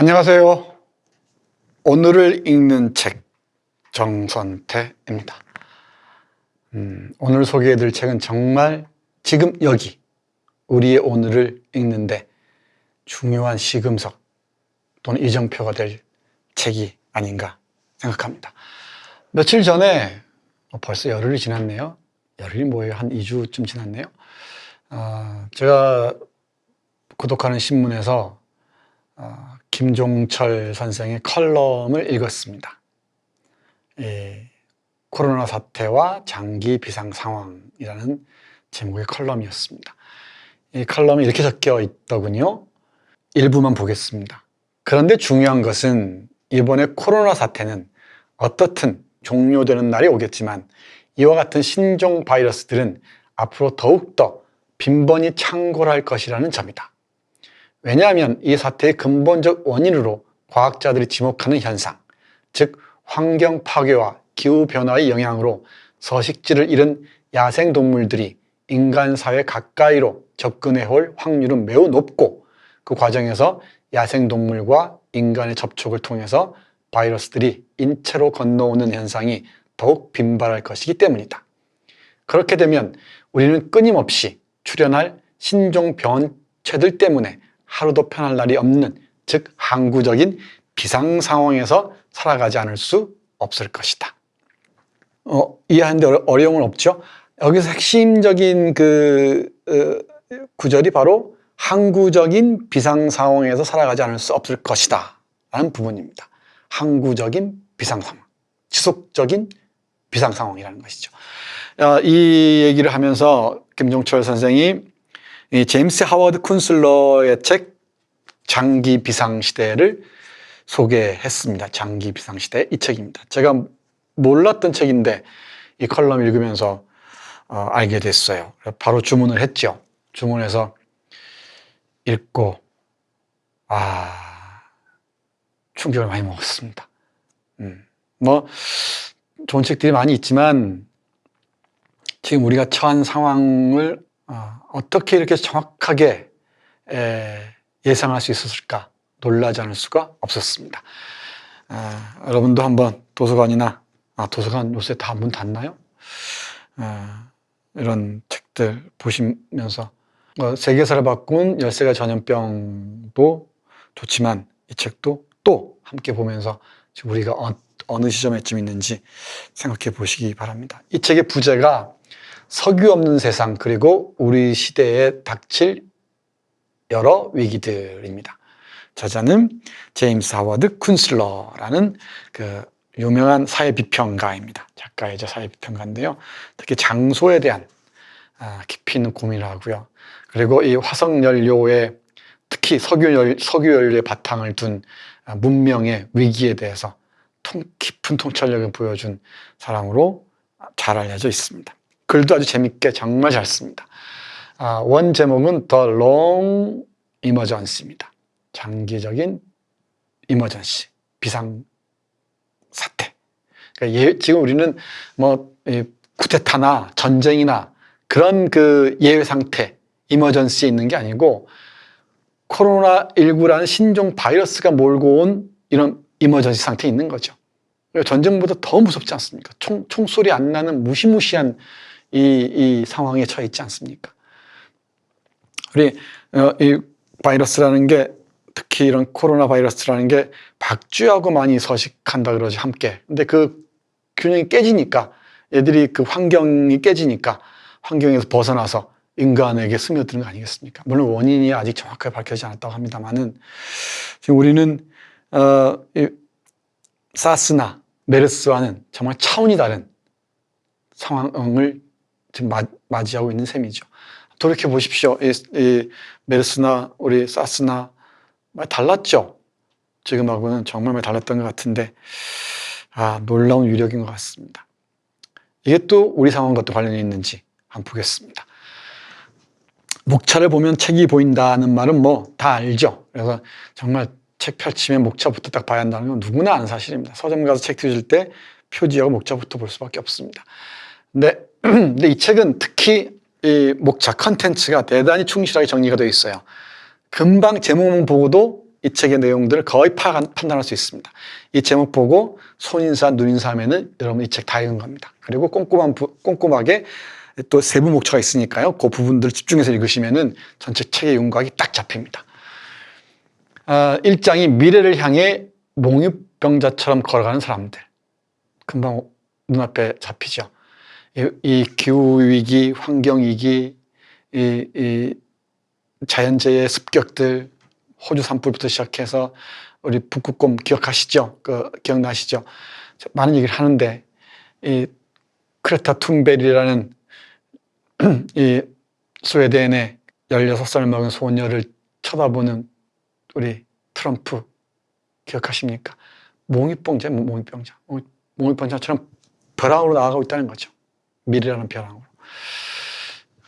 안녕하세요. 오늘을 읽는 책 정선태입니다. 음, 오늘 소개해드릴 책은 정말 지금 여기 우리의 오늘을 읽는데 중요한 시금석 또는 이정표가 될 책이 아닌가 생각합니다. 며칠 전에 어, 벌써 열흘이 지났네요. 열흘이 뭐예요? 한 2주쯤 지났네요. 아, 제가 구독하는 신문에서 어, 김종철 선생의 컬럼을 읽었습니다. 예, 코로나 사태와 장기 비상 상황이라는 제목의 컬럼이었습니다. 이 컬럼이 이렇게 적혀 있더군요. 일부만 보겠습니다. 그런데 중요한 것은 이번에 코로나 사태는 어떻든 종료되는 날이 오겠지만 이와 같은 신종 바이러스들은 앞으로 더욱더 빈번히 창궐할 것이라는 점이다. 왜냐하면 이 사태의 근본적 원인으로 과학자들이 지목하는 현상, 즉 환경 파괴와 기후 변화의 영향으로 서식지를 잃은 야생 동물들이 인간 사회 가까이로 접근해 올 확률은 매우 높고 그 과정에서 야생 동물과 인간의 접촉을 통해서 바이러스들이 인체로 건너오는 현상이 더욱 빈발할 것이기 때문이다. 그렇게 되면 우리는 끊임없이 출현할 신종 변체들 때문에 하루도 편할 날이 없는 즉 항구적인 비상 상황에서 살아가지 않을 수 없을 것이다. 어, 이해하는데 어려- 어려움은 없죠. 여기서 핵심적인 그 어, 구절이 바로 항구적인 비상 상황에서 살아가지 않을 수 없을 것이다 라는 부분입니다. 항구적인 비상 상황, 지속적인 비상 상황이라는 것이죠. 어, 이 얘기를 하면서 김종철 선생이 이 제임스 하워드 쿤슬러의 책 장기 비상 시대를 소개했습니다. 장기 비상 시대 이 책입니다. 제가 몰랐던 책인데 이 컬럼 읽으면서 어, 알게 됐어요. 바로 주문을 했죠. 주문해서 읽고 아 충격을 많이 먹었습니다. 음, 뭐 좋은 책들이 많이 있지만 지금 우리가 처한 상황을 어, 어떻게 이렇게 정확하게 에, 예상할 수 있었을까 놀라지 않을 수가 없었습니다. 아, 여러분도 한번 도서관이나 아, 도서관 요새 다 문 닫나요? 아, 이런 책들 보시면서 어, 세계사를 바꾼 열세가 전염병도 좋지만 이 책도 또 함께 보면서 우리가 어, 어느 시점에쯤 있는지 생각해 보시기 바랍니다. 이 책의 부제가 석유 없는 세상 그리고 우리 시대에 닥칠 여러 위기들입니다. 저자는 제임스 하워드 쿤슬러라는 그 유명한 사회 비평가입니다. 작가이자 사회 비평가인데요. 특히 장소에 대한 아, 깊이 있는 고민을 하고요. 그리고 이 화석 연료에 특히 석유, 연, 석유 연료의 바탕을 둔 아, 문명의 위기에 대해서 통, 깊은 통찰력을 보여준 사람으로 잘 알려져 있습니다. 글도 아주 재밌게 정말 잘 씁니다. 아, 원 제목은 The Long Emergency입니다. 장기적인 이머전시, 비상 사태. 그러니까 예, 지금 우리는 뭐 이, 쿠데타나 전쟁이나 그런 그 예외 상태, 이머전시에 있는 게 아니고 코로나 19라는 신종 바이러스가 몰고 온 이런 이머전시 상태에 있는 거죠. 전쟁보다 더 무섭지 않습니까? 총, 총소리 안 나는 무시무시한 이, 이 상황에 처해 있지 않습니까? 우리 어, 이 바이러스라는 게 특히 이런 코로나 바이러스라는 게 박쥐하고 많이 서식한다 그러지 함께. 근데 그 균형이 깨지니까 얘들이 그 환경이 깨지니까 환경에서 벗어나서 인간에게 스며드는 거 아니겠습니까? 물론 원인이 아직 정확하게 밝혀지지 않았다고 합니다만은 지금 우리는 어, 이 사스나 메르스와는 정말 차원이 다른 상황을 지금 마, 맞이하고 있는 셈이죠. 돌이켜 보십시오. 이, 이 메르스나 우리 사스나 많이 달랐죠. 지금하고는 정말 많이 달랐던 것 같은데 아 놀라운 유력인 것 같습니다. 이게 또 우리 상황과 또 관련이 있는지 한번 보겠습니다. 목차를 보면 책이 보인다는 말은 뭐 다 알죠. 그래서 정말 책 펼치면 목차부터 딱 봐야 한다는 건 누구나 아는 사실입니다. 서점 가서 책 뒤질 때 표지하고 목차부터 볼 수밖에 없습니다. 근데, 근데 이 책은 특히 이 목차 컨텐츠가 대단히 충실하게 정리가 되어 있어요. 금방 제목만 보고도 이 책의 내용들을 거의 파악, 판단할 수 있습니다. 이 제목 보고 손인사, 눈인사 하면은 여러분 이 책 다 읽은 겁니다. 그리고 꼼꼼한, 부- 꼼꼼하게 또 세부 목차가 있으니까요. 그 부분들 집중해서 읽으시면은 전체 책의 윤곽이 딱 잡힙니다. 아, 1장이 미래를 향해 몽유병자처럼 걸어가는 사람들. 금방 눈앞에 잡히죠. 이, 이 기후위기, 환경위기, 이, 이 자연재해 습격들, 호주 산불부터 시작해서 우리 북극곰 기억하시죠? 그, 기억나시죠? 많은 얘기를 하는데, 이 크레타 툰베리라는 이 스웨덴의 16살 먹은 소녀를 쳐다보는 우리 트럼프 기억하십니까? 몽유병자, 몽유병자. 몽유병자처럼 벼랑으로 나아가고 있다는 거죠. 미래라는.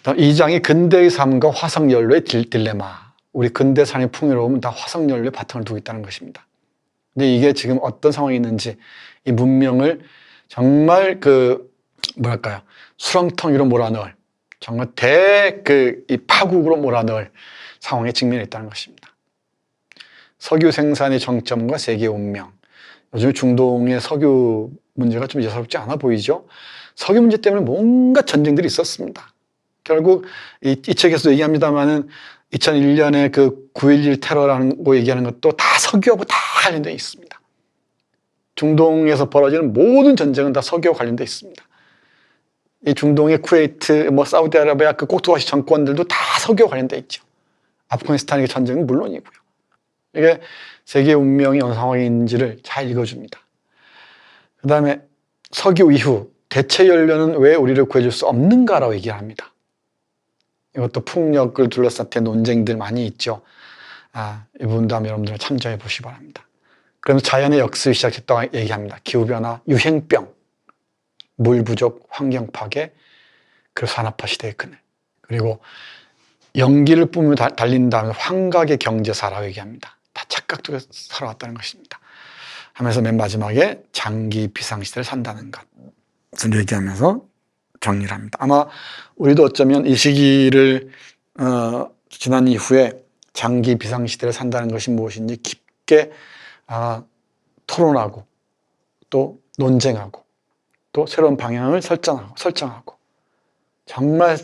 다음 2장이 근대의 삶과 화석연료의 딜- 딜레마. 우리 근대 삶의 풍요로움은 다 화석연료에 바탕을 두고 있다는 것입니다. 근데 이게 지금 어떤 상황이 있는지 이 문명을 정말 그 뭐랄까요 수렁텅 위로 몰아넣을 정말 대 그 이 파국으로 몰아넣을 상황에 직면해 있다는 것입니다. 석유 생산의 정점과 세계 운명. 요즘 중동의 석유 문제가 좀 예사롭지 않아 보이죠? 석유 문제 때문에 뭔가 전쟁들이 있었습니다. 결국 이, 이 책에서 얘기합니다만은 2001년에 그 9.11 테러라는 거 얘기하는 것도 다 석유하고 다 관련되어 있습니다. 중동에서 벌어지는 모든 전쟁은 다 석유와 관련되어 있습니다. 이 중동의 쿠웨이트, 뭐 사우디아라비아 그 꼭두가시 정권들도 다 석유와 관련되어 있죠. 아프가니스탄의 전쟁은 물론이고요. 이게 세계 운명이 어느 상황인지를 잘 읽어줍니다. 그 다음에 석유 이후 대체 연료는 왜 우리를 구해줄 수 없는가라고 얘기를 합니다. 이것도 풍력을 둘러싼 논쟁들 많이 있죠. 아, 이 부분도 한번 여러분들 참조해 보시기 바랍니다. 그러면서 자연의 역습이 시작했다고 얘기합니다. 기후변화, 유행병, 물 부족, 환경 파괴, 그리고 산업화 시대의 그늘. 그리고 연기를 뿜으며 다- 달린다면 환각의 경제사라고 얘기합니다. 다 착각 속에 살아왔다는 것입니다. 하면서 맨 마지막에 장기 비상시대를 산다는 것. 을 얘기하면서 정리를 합니다. 아마 우리도 어쩌면 이 시기를 어, 지난 이후에 장기 비상시대를 산다는 것이 무엇인지 깊게 아, 토론하고 또 논쟁하고 또 새로운 방향을 설정하고 설정하고 정말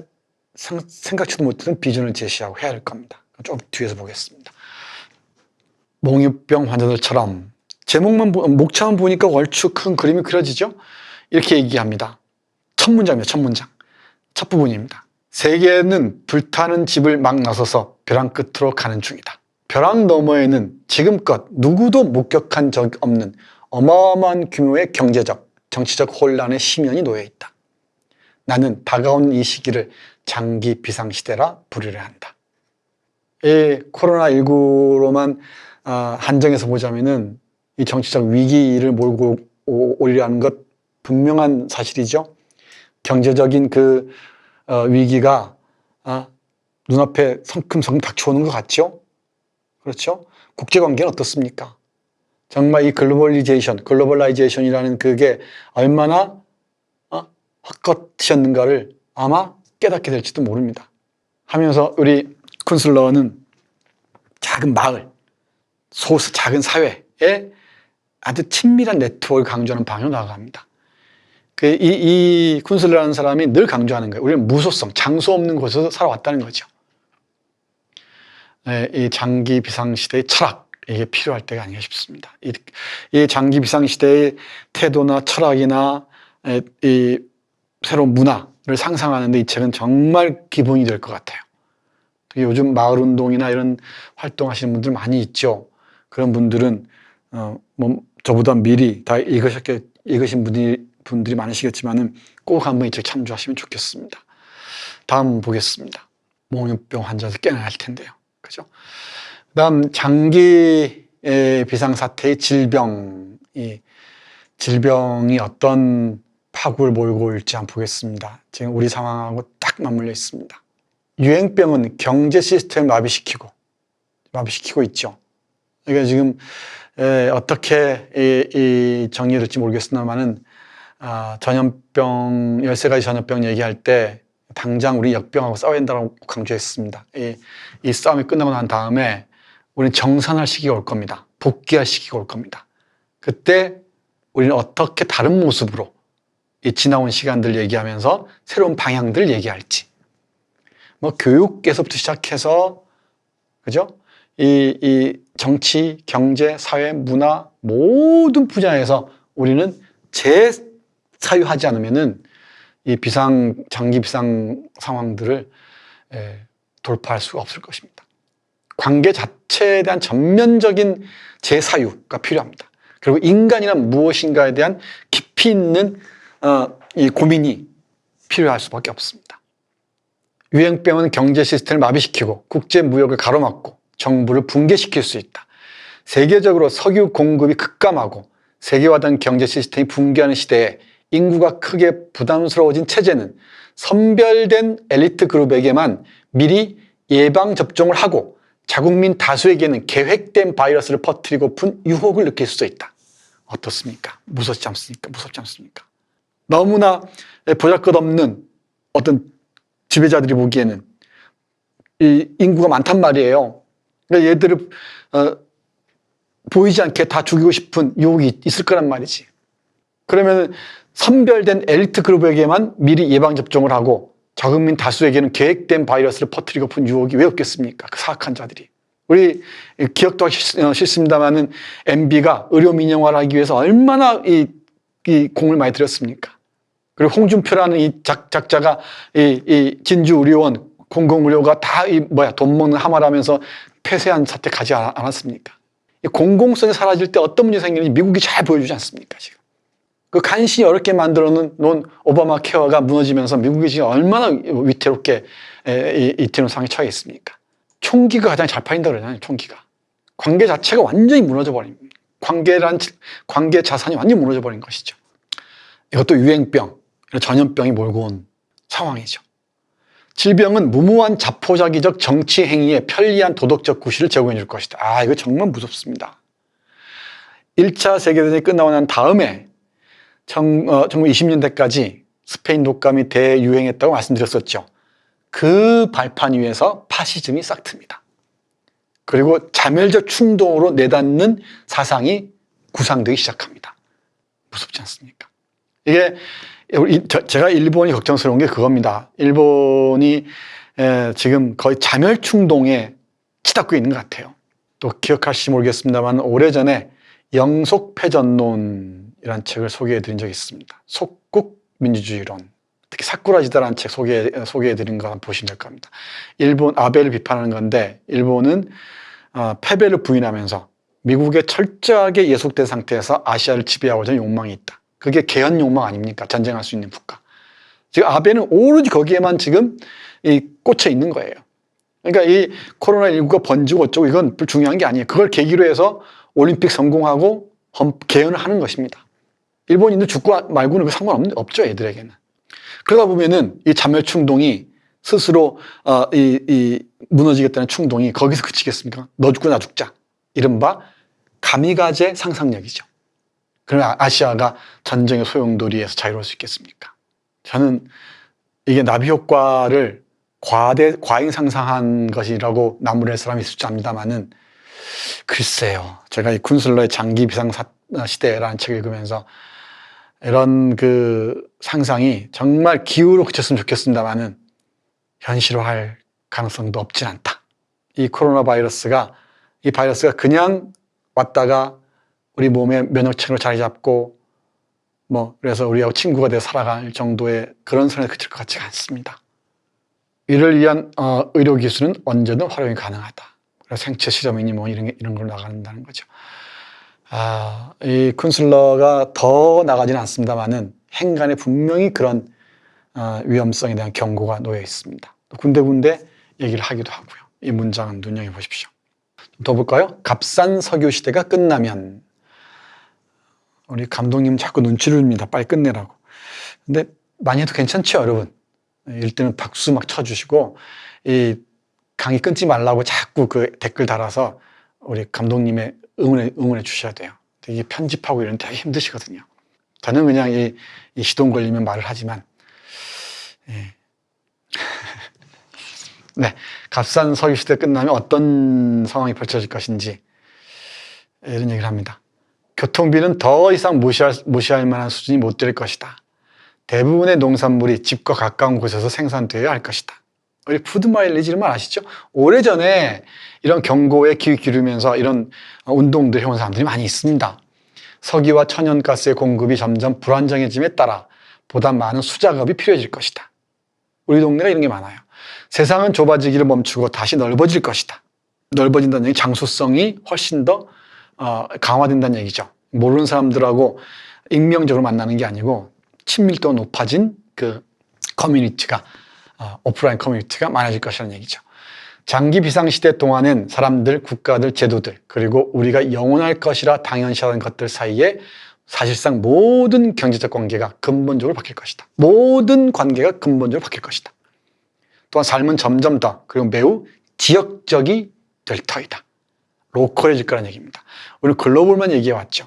상- 생각지도 못했던 비전을 제시하고 해야 할 겁니다. 좀 뒤에서 보겠습니다. 몽유병 환자들처럼 제목만 보- 목차만 보니까 얼추 큰 그림이 그려지죠. 이렇게 얘기합니다. 첫 문장입니다. 첫 문장. 첫 부분입니다. 세계는 불타는 집을 막 나서서 벼랑 끝으로 가는 중이다. 벼랑 너머에는 지금껏 누구도 목격한 적 없는 어마어마한 규모의 경제적, 정치적 혼란의 심연이 놓여 있다. 나는 다가온 이 시기를 장기 비상시대라 부르려 한다. 이 코로나19로만 아, 한정해서 보자면은 이 정치적 위기를 몰고 오- 오리려 하는 것 분명한 사실이죠. 경제적인 그 어, 위기가 아, 눈앞에 성큼성큼 닥쳐오는 것 같죠? 그렇죠? 국제관계는 어떻습니까? 정말 이 글로벌리제이션, 글로벌라이제이션이라는 그게 얼마나 어, 헛것이었는가를 아마 깨닫게 될지도 모릅니다. 하면서 우리 쿤슬러는 작은 마을, 소수 작은 사회에 아주 친밀한 네트워크를 강조하는 방향으로 나아갑니다. 그, 이, 이 쿤슬러라는 사람이 늘 강조하는 거예요. 우리는 무소성, 장소 없는 곳에서 살아왔다는 거죠. 네, 이 장기 비상시대의 철학, 이게 필요할 때가 아닌가 싶습니다. 이, 이 장기 비상시대의 태도나 철학이나 에, 이 새로운 문화를 상상하는데 이 책은 정말 기본이 될 것 같아요. 요즘 마을 운동이나 이런 활동하시는 분들 많이 있죠. 그런 분들은 어, 뭐 저보다 미리 다 읽으셨겠, 읽으신 분들이, 분들이 많으시겠지만은 꼭 한번 이 책 참조하시면 좋겠습니다. 다음 보겠습니다. 몽유병 환자들 꽤나 할 텐데요. 그죠? 그다음 장기 의 비상 사태의 질병, 이 질병이 어떤 파국을 몰고 올지 한번 보겠습니다. 지금 우리 상황하고 딱 맞물려 있습니다. 유행병은 경제 시스템을 마비시키고 마비시키고 있죠. 이게 지금 에, 어떻게 이, 이 정리를 될지 모르겠습니다만은 아, 전염병, 13가지 전염병 얘기할 때 당장 우리 역병하고 싸워야 된다고 강조했습니다. 이, 이 싸움이 끝나고 난 다음에 우리는 정산할 시기가 올 겁니다. 복귀할 시기가 올 겁니다. 그때 우리는 어떻게 다른 모습으로 이 지나온 시간들 얘기하면서 새로운 방향들 얘기할지. 뭐 교육에서부터 시작해서 그죠? 이, 이 정치, 경제, 사회, 문화 모든 분야에서 우리는 재 사유하지 않으면은 이 비상 장기 비상 상황들을 에, 돌파할 수가 없을 것입니다. 관계 자체에 대한 전면적인 재사유가 필요합니다. 그리고 인간이란 무엇인가에 대한 깊이 있는 어, 이 고민이 필요할 수밖에 없습니다. 유행병은 경제 시스템을 마비시키고 국제 무역을 가로막고 정부를 붕괴시킬 수 있다. 세계적으로 석유 공급이 급감하고 세계화된 경제 시스템이 붕괴하는 시대에 인구가 크게 부담스러워진 체제는 선별된 엘리트 그룹에게만 미리 예방 접종을 하고 자국민 다수에게는 계획된 바이러스를 퍼뜨리고픈 유혹을 느낄 수도 있다. 어떻습니까? 무섭지 않습니까? 무섭지 않습니까? 너무나 보잘것없는 어떤 지배자들이 보기에는 이 인구가 많단 말이에요. 그러니까 얘들을 어, 보이지 않게 다 죽이고 싶은 유혹이 있을 거란 말이지. 그러면 선별된 엘리트 그룹에게만 미리 예방 접종을 하고 자국민 다수에게는 계획된 바이러스를 퍼뜨리고픈 유혹이 왜 없겠습니까? 그 사악한 자들이. 우리 기억도 어, 싫습니다만은 MB가 의료 민영화를 하기 위해서 얼마나 이, 이 공을 많이 들였습니까? 그리고 홍준표라는 이 작, 작자가 이, 이 진주 의료원 공공의료가 다 이 뭐야 돈 먹는 하마라면서 폐쇄한 사태 가지 않- 않았습니까? 이 공공성이 사라질 때 어떤 문제 생기는지 미국이 잘 보여주지 않습니까 지금? 그 간신히 어렵게 만들어 놓은 오바마 케어가 무너지면서 미국이 지금 얼마나 위태롭게 이태원 상에 처해 있습니까? 총기가 가장 잘 팔린다 그러잖아요, 총기가. 관계 자체가 완전히 무너져 버립니다. 관계란, 관계 자산이 완전히 무너져 버린 것이죠. 이것도 유행병, 전염병이 몰고 온 상황이죠. 질병은 무모한 자포자기적 정치 행위에 편리한 도덕적 구실을 제공해 줄 것이다. 아, 이거 정말 무섭습니다. 1차 세계대전이 끝나고 난 다음에 정, 어, 1920년대까지 스페인 독감이 대유행했다고 말씀드렸었죠. 그 발판 위에서 파시즘이 싹틉니다. 그리고 자멸적 충동으로 내닫는 사상이 구상되기 시작합니다. 무섭지 않습니까? 이게 제가 일본이 걱정스러운 게 그겁니다. 일본이 에, 지금 거의 자멸 충동에 치닫고 있는 것 같아요. 또 기억하실지 모르겠습니다만 오래전에 영속패전론 이라는 책을 소개해 드린 적이 있습니다. 속국 민주주의론. 특히 사쿠라지다라는 책 소개, 소개해 드린 거 한번 보시면 될 겁니다. 일본 아베를 비판하는 건데 일본은 어, 패배를 부인하면서 미국에 철저하게 예속된 상태에서 아시아를 지배하고자 하는 욕망이 있다. 그게 개헌 욕망 아닙니까? 전쟁할 수 있는 국가. 지금 아베는 오로지 거기에만 지금 이 꽂혀 있는 거예요. 그러니까 이 코로나19가 번지고 어쩌고 이건 중요한 게 아니에요. 그걸 계기로 해서 올림픽 성공하고 헌- 개헌을 하는 것입니다. 일본인들 축구 말고는 그 상관없는 없죠, 애들에게는. 그러다 보면은 이 자멸 충동이 스스로 어, 이, 이 무너지겠다는 충동이 거기서 그치겠습니까? 너 죽고 나 죽자. 이른바 가미가제 상상력이죠. 그러면 아- 아시아가 전쟁의 소용돌이에서 자유로울 수 있겠습니까? 저는 이게 나비 효과를 과대 과잉 상상한 것이라고 나무랄 사람이 있을지 압니다만은 글쎄요. 제가 이 군슬러의 장기 비상 사- 시대라는 책을 읽으면서 이런 그 상상이 정말 기후로 그쳤으면 좋겠습니다만은 현실화할 가능성도 없진 않다. 이 코로나 바이러스가 이 바이러스가 그냥 왔다가 우리 몸에 면역체계로 자리 잡고 뭐 그래서 우리하고 친구가 돼 살아갈 정도의 그런 선에 그칠 것 같지가 않습니다. 이를 위한 어, 의료 기술은 언제든 활용이 가능하다. 그래서 생체 실험이니 뭐 이런 게- 이런 걸 나간다는 거죠. 아, 이 쿤슬러가 더 나가지는 않습니다만은 행간에 분명히 그런 어, 위험성에 대한 경고가 놓여 있습니다. 또 군데군데 얘기를 하기도 하고요. 이 문장은 눈여겨 보십시오. 좀 더 볼까요? 값싼 석유 시대가 끝나면 우리 감독님 자꾸 눈치를 줍니다. 빨리 끝내라고. 근데 많이 해도 괜찮죠, 여러분? 이럴 때는 박수 막 쳐주시고 이 강의 끊지 말라고 자꾸 그 댓글 달아서 우리 감독님의 응원해, 응원해 주셔야 돼요. 이게 편집하고 이런 데 되게 힘드시거든요. 저는 그냥 이, 이 시동 걸리면 말을 하지만, 예. 네, 값싼 석유 시대 끝나면 어떤 상황이 펼쳐질 것인지 이런 얘기를 합니다. 교통비는 더 이상 무시할, 무시할 만한 수준이 못 될 것이다. 대부분의 농산물이 집과 가까운 곳에서 생산되어야 할 것이다. 우리 푸드 마일리지 이런 말 아시죠? 오래전에 이런 경고에 귀 기울이면서 이런 운동들 해온 사람들이 많이 있습니다. 석유와 천연가스의 공급이 점점 불안정해짐에 따라 보다 많은 수작업이 필요해질 것이다. 우리 동네가 이런 게 많아요. 세상은 좁아지기를 멈추고 다시 넓어질 것이다. 넓어진다는 얘기 장수성이 훨씬 더 어, 강화된다는 얘기죠. 모르는 사람들하고 익명적으로 만나는 게 아니고 친밀도가 높아진 그 커뮤니티가 어, 오프라인 커뮤니티가 많아질 것이라는 얘기죠. 장기 비상시대 동안엔 사람들, 국가들, 제도들, 그리고 우리가 영원할 것이라 당연시하는 것들 사이에 사실상 모든 경제적 관계가 근본적으로 바뀔 것이다. 모든 관계가 근본적으로 바뀔 것이다. 또한 삶은 점점 더, 그리고 매우 지역적이 될 터이다. 로컬해질 거라는 얘기입니다. 우리는 글로벌만 얘기해 왔죠.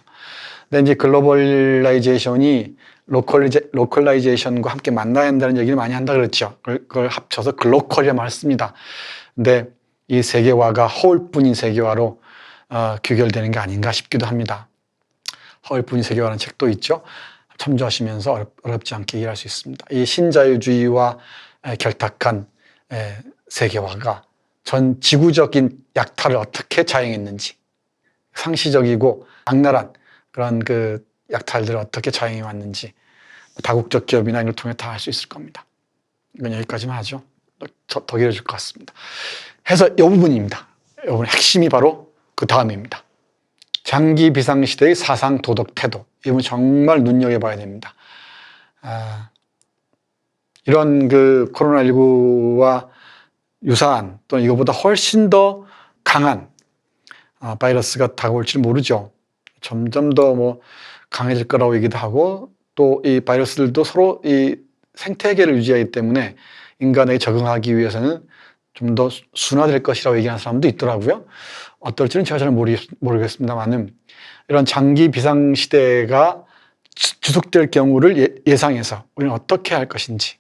근데 이제 글로벌라이제이션이 로컬리제, 로컬라이제이션과 함께 만나야 한다는 얘기를 많이 한다 그랬죠. 그걸, 그걸 합쳐서 글로컬이라 말 씁니다. 근데 이 세계화가 허울뿐인 세계화로 어, 규결되는 게 아닌가 싶기도 합니다. 허울뿐인 세계화라는 책도 있죠. 참조하시면서 어렵, 어렵지 않게 이해할 수 있습니다. 이 신자유주의와 에, 결탁한 에, 세계화가 전 지구적인 약탈을 어떻게 자행했는지 상시적이고 악랄한 그런 그 약탈들을 어떻게 자행해 왔는지 다국적 기업이나 이걸 통해 다 할 수 있을 겁니다. 이건 여기까지만 하죠. 더, 더 길어질 것 같습니다. 해서 이 부분입니다. 이 부분 핵심이 바로 그 다음입니다. 장기 비상시대의 사상, 도덕, 태도. 이 부분 정말 눈여겨봐야 됩니다. 아, 이런 그 코로나19와 유사한 또는 이거보다 훨씬 더 강한 아, 바이러스가 다가올지 모르죠. 점점 더 뭐 강해질 거라고 얘기도 하고 또 이 바이러스들도 서로 이 생태계를 유지하기 때문에 인간에게 적응하기 위해서는 좀 더 순화될 것이라고 얘기하는 사람도 있더라고요. 어떨지는 제가 잘 모르, 모르겠습니다만은 이런 장기 비상시대가 지속될 경우를 예, 상해서 우리는 어떻게 할 것인지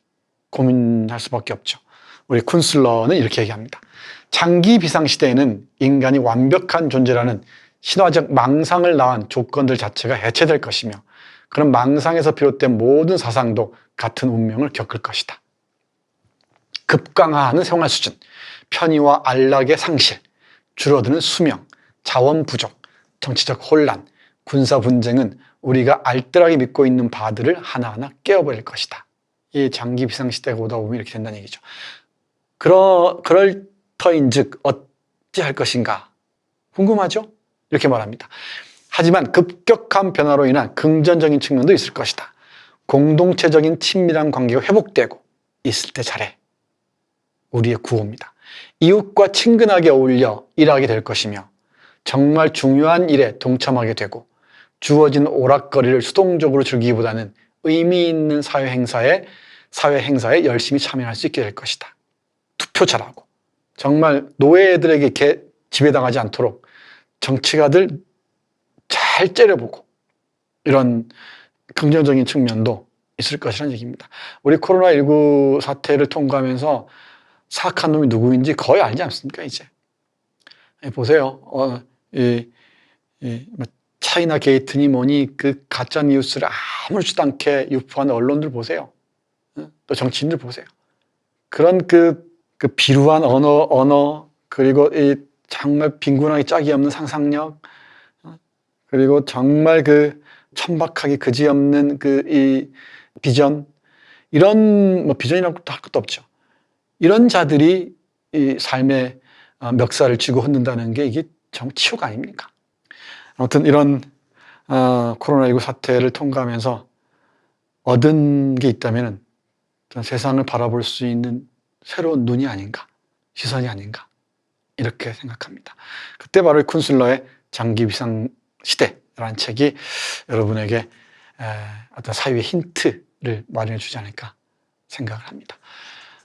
고민할 수밖에 없죠. 우리 쿤슬러는 이렇게 얘기합니다. 장기 비상시대에는 인간이 완벽한 존재라는 신화적 망상을 낳은 조건들 자체가 해체될 것이며 그런 망상에서 비롯된 모든 사상도 같은 운명을 겪을 것이다. 급강화하는 생활 수준, 편의와 안락의 상실, 줄어드는 수명, 자원 부족, 정치적 혼란, 군사 분쟁은 우리가 알뜰하게 믿고 있는 바들을 하나하나 깨어버릴 것이다. 이 장기 비상시대가 오다 보면 이렇게 된다는 얘기죠. 그러, 그럴 터인 즉, 어찌할 것인가? 궁금하죠? 이렇게 말합니다. 하지만 급격한 변화로 인한 긍정적인 측면도 있을 것이다. 공동체적인 친밀한 관계가 회복되고 있을 때 잘해. 우리의 구호입니다. 이웃과 친근하게 어울려 일하게 될 것이며 정말 중요한 일에 동참하게 되고 주어진 오락거리를 수동적으로 즐기기보다는 의미 있는 사회 행사에 사회 행사에 열심히 참여할 수 있게 될 것이다. 투표 잘하고 정말 노예들에게 개, 지배당하지 않도록 정치가들 잘 째려보고 이런 긍정적인 측면도 있을 것이라는 얘기입니다. 우리 코로나19 사태를 통과하면서 사악한 놈이 누구인지 거의 알지 않습니까, 이제? 예, 보세요. 어, 이, 이, 뭐 차이나 게이트니 뭐니 그 가짜 뉴스를 아무렇지도 않게 유포하는 언론들 보세요. 또 정치인들 보세요. 그런 그, 그 비루한 언어, 언어, 그리고 이 정말 빈곤하게 짝이 없는 상상력, 그리고 정말 그 천박하게 그지없는 그 이 비전, 이런 뭐 비전이라고 할 것도 없죠. 이런 자들이 이 삶의 어, 멱살을 쥐고 흔든다는 게 이게 정 치욕 아닙니까? 아무튼 이런 어, 코로나19 사태를 통과하면서 얻은 게 있다면 세상을 바라볼 수 있는 새로운 눈이 아닌가, 시선이 아닌가 이렇게 생각합니다. 그때 바로 쿤슬러의 장기 비상 시대라는 책이 여러분에게 어떤 사유의 힌트를 마련해 주지 않을까 생각을 합니다.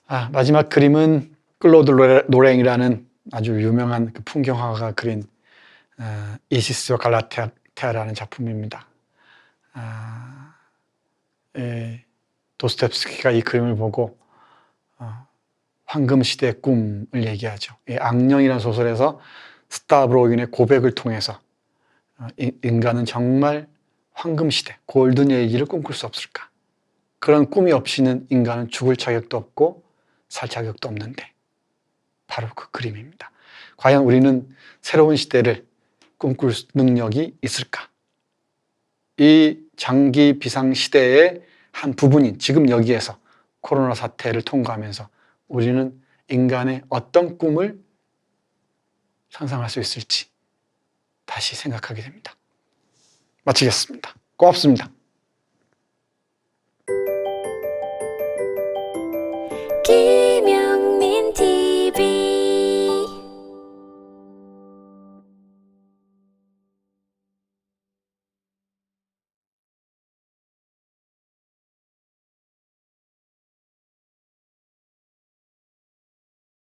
아, 마지막 그림은 클로드 노랭이라는 아주 유명한 그 풍경화가 그린 어, 이시스와 갈라테아라는 작품입니다. 아, 에, 도스텝스키가 이 그림을 보고 어, 황금 시대의 꿈을 얘기하죠. 이 악령이라는 소설에서 스타브로긴의 고백을 통해서 어, 이- 인간은 정말 황금 시대, 골든 에이지를 꿈꿀 수 없을까? 그런 꿈이 없이는 인간은 죽을 자격도 없고 살 자격도 없는데 바로 그 그림입니다. 과연 우리는 새로운 시대를 꿈꿀 능력이 있을까? 이 장기 비상 시대의 한 부분인 지금 여기에서 코로나 사태를 통과하면서 우리는 인간의 어떤 꿈을 상상할 수 있을지 다시 생각하게 됩니다. 마치겠습니다. 고맙습니다. 길